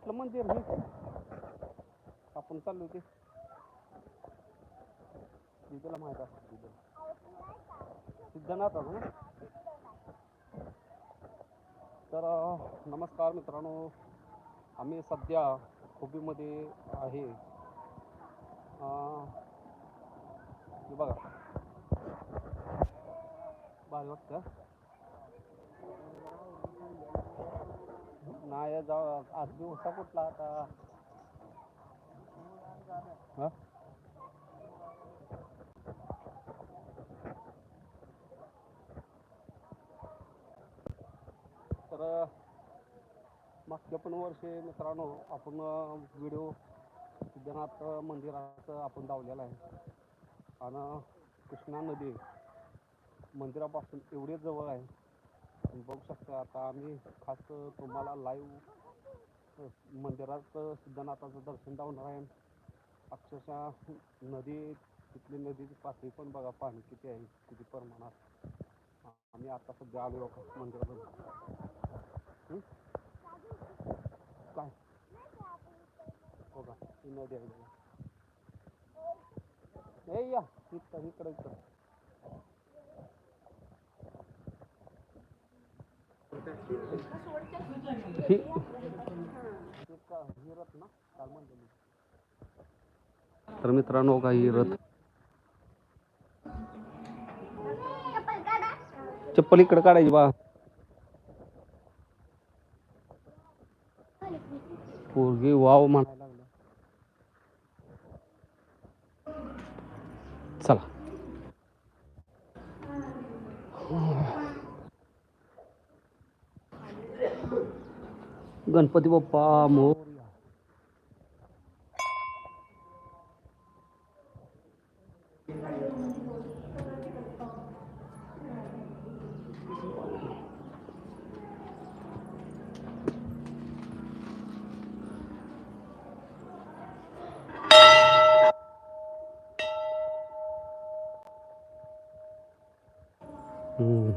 कुठलं मंदिर हे आपण चाललो ते. तुला माहीत असतं सिद्धनाथ सिद्धनाथाचं ना? तर नमस्कार मित्रांनो. आम्ही सध्या खोबीमध्ये आहे. हे बघा. भारी वाटतं. नाही जा आज दिवसा कुठला आता? हा? तर मागच्या पण वर्षी मित्रांनो आपण व्हिडिओ सिद्धनाथ मंदिराचं आपण धावलेला आहे. आणि कृष्णा नदी मंदिरापासून एवढे जवळ आहे. बघू शकता आता आम्ही खास तुम्हाला लाईव्ह मंदिरात सिद्धनाथाचं दर्शन लावणार आहे. अक्षरशः नदी तिथली नदीची पातळी पण बघा पाणी किती आहे किती प्रमाणात. आम्ही आता सध्या आलो मंदिरात. काय? हो का ही नदी आहे. बघा. हे या इथं इकडं इकडं ही ते का ही रथ ना काल म्हणलेली तर मित्रांनो का ही रथ. चप्पल इकडे काढायची बा. पोरगी वाव म्हणायला गणपती बाप्पा मोरया हम्म.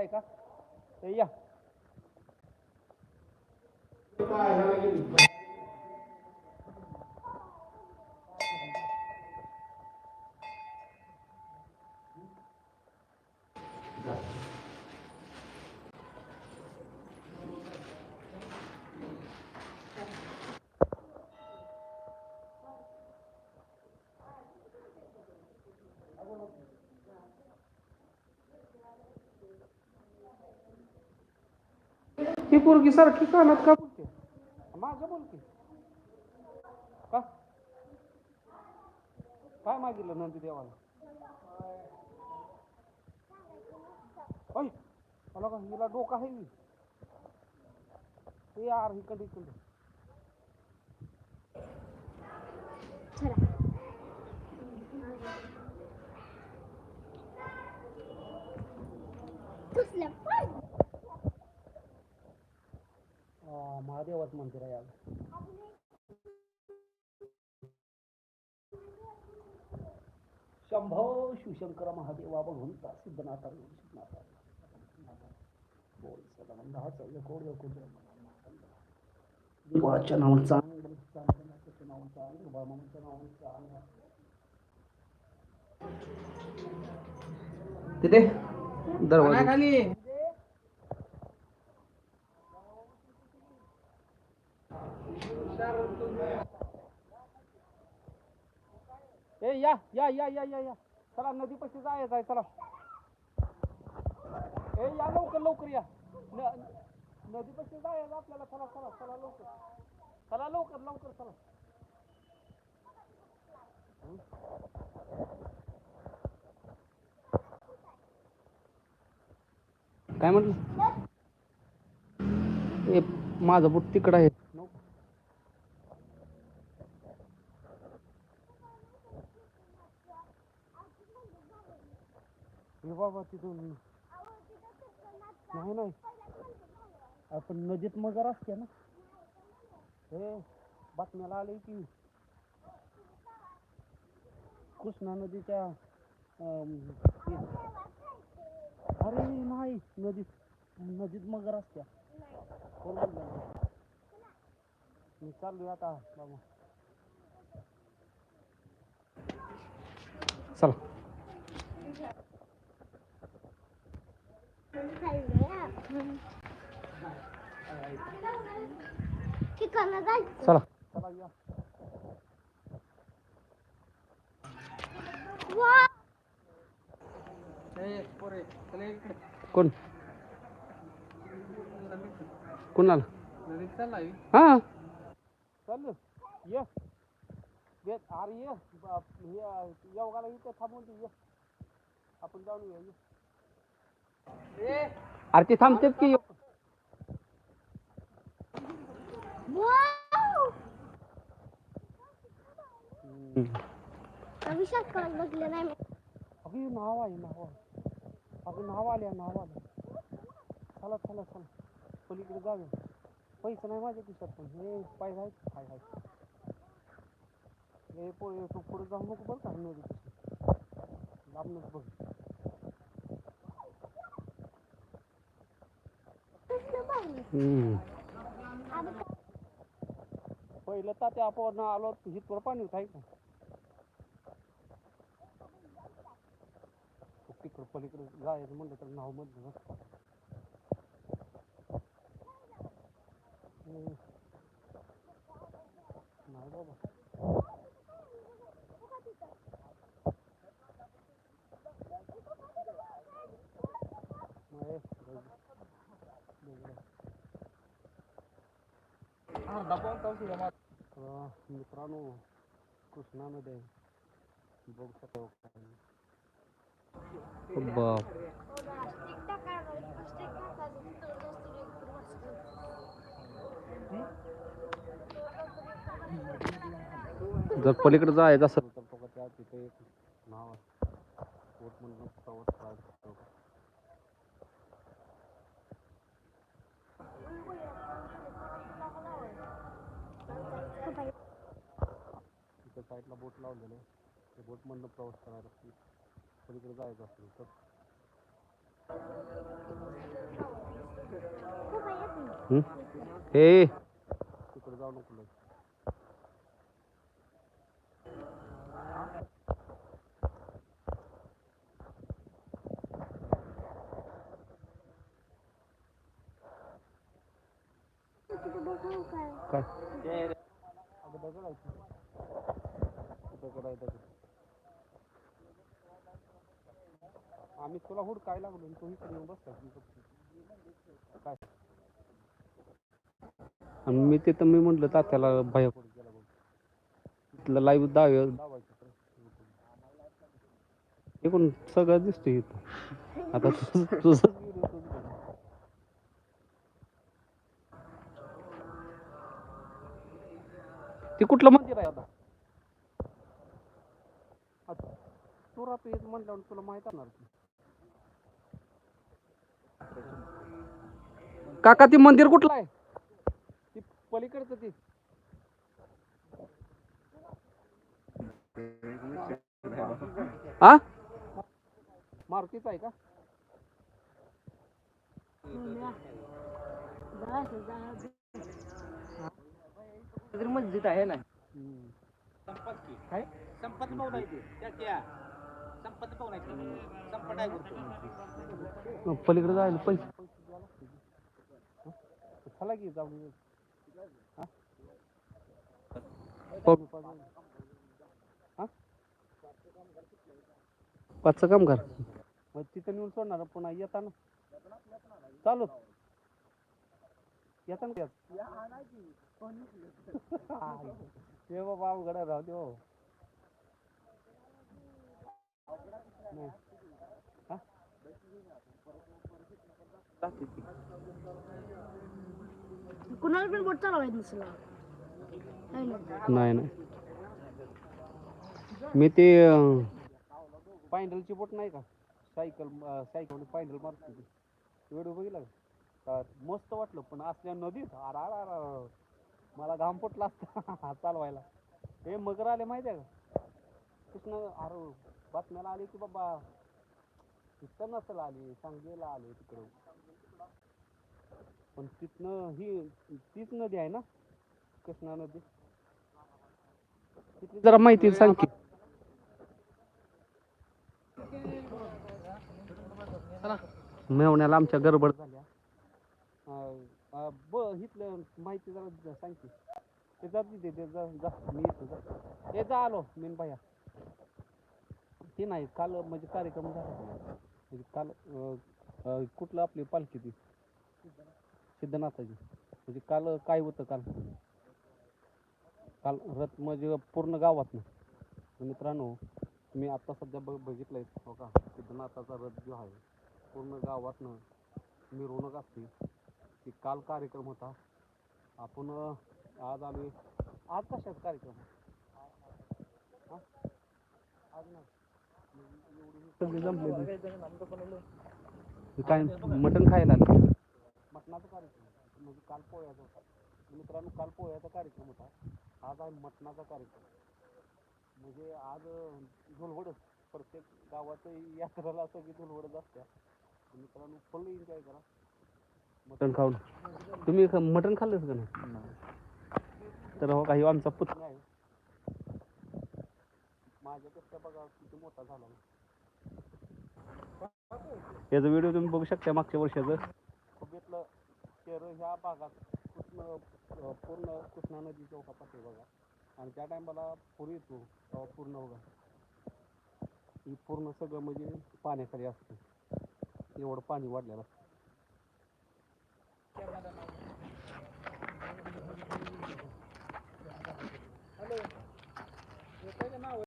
आहे का? ए या. ही पोरगी सारखी कानात का? बोलते माझं बोलते काय मागितलं नंदी देवाला? ओय मला का हिला आहे मी ते यार इकडे शंभो शिवशंकर महादेवा भगवंता सिद्धनाथा सिद्धनाथा बोल सदानंदाचा यकोड यकोड देवाच्या नावानं चांगलं चांगलं नावानं चांगलं बाबाच्या नावानं चांगलं तिथे? दरवाजा. खाली. ए या या या या या या. चला नदी पशी जायचं आहे चला. ए या लवकर लवकर या. न- नदी पशी जायचं आपल्याला. चला चला चला लवकर. चला लवकर लवकर चला. काय म्हटलं? ए माझं बुट तिकडं आहे. हे बाबा तिथून नाही नाही. आपण नदीत मगर असते ना. हे बातम्याला आले की कृष्णा नदीच्या अरे नाही नदीत नदीत मगर असत्या. कोण म्हणलं? मी चाललोय आता बाबा. चला. ठिकाणं जायचं. चला. चला या वा! ए, पोरे, चला इकडे. कोण? कोणाला. हा. चाललं. ये. ये. अरे ये. योगाला इथं थांबून ये. आपण जाऊन येऊ ये. ए, अरे ते थांबतेत की? विचार करत बघले नाही मी. अगं नाव आहे नाव अगं नाव आल्या नाव आल्या. चला चला चला. पलीकडे जाऊया. पैसे नाही माझ्या खिशात पण. हे पैसा आहेत हाय हाय हे पोळे तू पुढे जाऊ नको बरं का नदी लांबनच बघ. कसलं भारी हम्म. पहिलं तर ते आपण आलो ही हितवर पाणी होत आहे का? तिकडं पलीकडे जायचं म्हणलं तर नाव म्हणलं नाही बाबा. नाही, बघ. बघ. अर्धा पाऊण मित्रांनो कृष्णा नदी आहे. बघू शकतो. जर पलीकडे जायचं असेल तर बघा त्या तिथे एक नाव पोट म्हणून प्रवास करायला शकतो हो बाई. तिथे साईडला बोट लावलेलं आहे. ते बोटमधनं प्रवास करायला लागते. पलीकडे जायचं असेल तर. हो? हे तिकडे जाऊ नको बघू काय. काय? अगं दगड आहे दगड आम्ही तुला हुड काय लागलो आणि तू इकडे येऊन. काय आणि मी ते तर मी म्हटलं तात्याला भया पुढे गेला तिथलं लाईव्ह दावे. एकूण सगळं दिसतोय इथं आता तुझं. ते कुठलं मंदिर आहे आता तू राहतो येत म्हणल्यावर तुला माहीत असणार की. काका ते मंदिर कुठलं आहे? ती पलीकडचं ते. मारुतीच आहे का? मस्जिद आहे ना. काय? संपत नव्हता इथे त्या त्या. पलीकडे जायला पैसे. हं? चला की जाऊ दे. हा? हा? पाचचं काम कर मग तिथं नेऊन सोडणार पुन्हा येताना चालू येताना त्यात ते बाबा अवघड आहे राहू दे हो. हा? कुणाला पण बोट चालवायचं नसला. नाही नाही. मी ते पायंडलची बोट नाही का? सायकल सायकल पायंडल मारतो ती व्हिडिओ बघितला का? मस्त वाटलं पण असल्या नदीत आर आर आर मला घाम फुटला असता चालवायला. हे मगर आले माहिती आहे का? कृष्ण आरो बातम्याला आले की बाबा तिथं नसेल आली सांगलीला आले तिकडं पण तिथनं ही तीच नदी आहे ना? कृष्णा नदी. तिथली जरा माहिती सांग की. मेवण्याला आमच्या गडबड झाल्या. ब इथलं माहिती जरा ज- सांग की. ते जा मी हे जा. आलो मेन भैया ते नाही. काल म्हणजे कार्यक्रम झाला म्हणजे काल अं, अं, कुठलं आपली पालखी ती? सिद्धनाथाची. म्हणजे काल काय होतं काल? काल रथ म्हणजे पूर्ण गावात मित्रांनो मी आत्ता सध्या बघ बघितलंय हो का? सिद्धनाथाचा रथ जो आहे पूर्ण गावातनं मिरवणूक असते. की काल कार्यक्रम होता. आपण अं, आज आम्ही आज कशाचा कार्यक्रम? हा? आज नाही. सगळी जमलेली हे काय मटण खायला आले? मटणाचा कार्यक्रम म्हणजे काल पोळ्याचा होता. मित्रांनो काल पोळ्याचा कार्यक्रम होता. आज आहे मटणाचा कार्यक्रम. म्हणजे आज झुलवडच प्रत्येक गावात यात्रेला सगळी झुलवडच असत्या. मित्रांनो फुल एन्जॉय करा. मटण खाऊन. तुम्ही ख- मटण खाल्लंच का नाही? तर हो काही आमचा पुतणा आहे माझ्यापेक्षा बघा किती मोठा झाला. याचा व्हिडिओ तुम्ही बघू शकता मागच्या वर्षाचं. खुबेतलं शहर ह्या भागात कृष्ण पूर्ण कृष्णा नदीच्या ओघापासून बघा. आणि त्या टायमाला पूर येतो तेव्हा पूर्ण बघा. ही पूर्ण सगळं म्हणजे पाण्याखाली असतं. एवढं पाणी वाढलेलं असतं.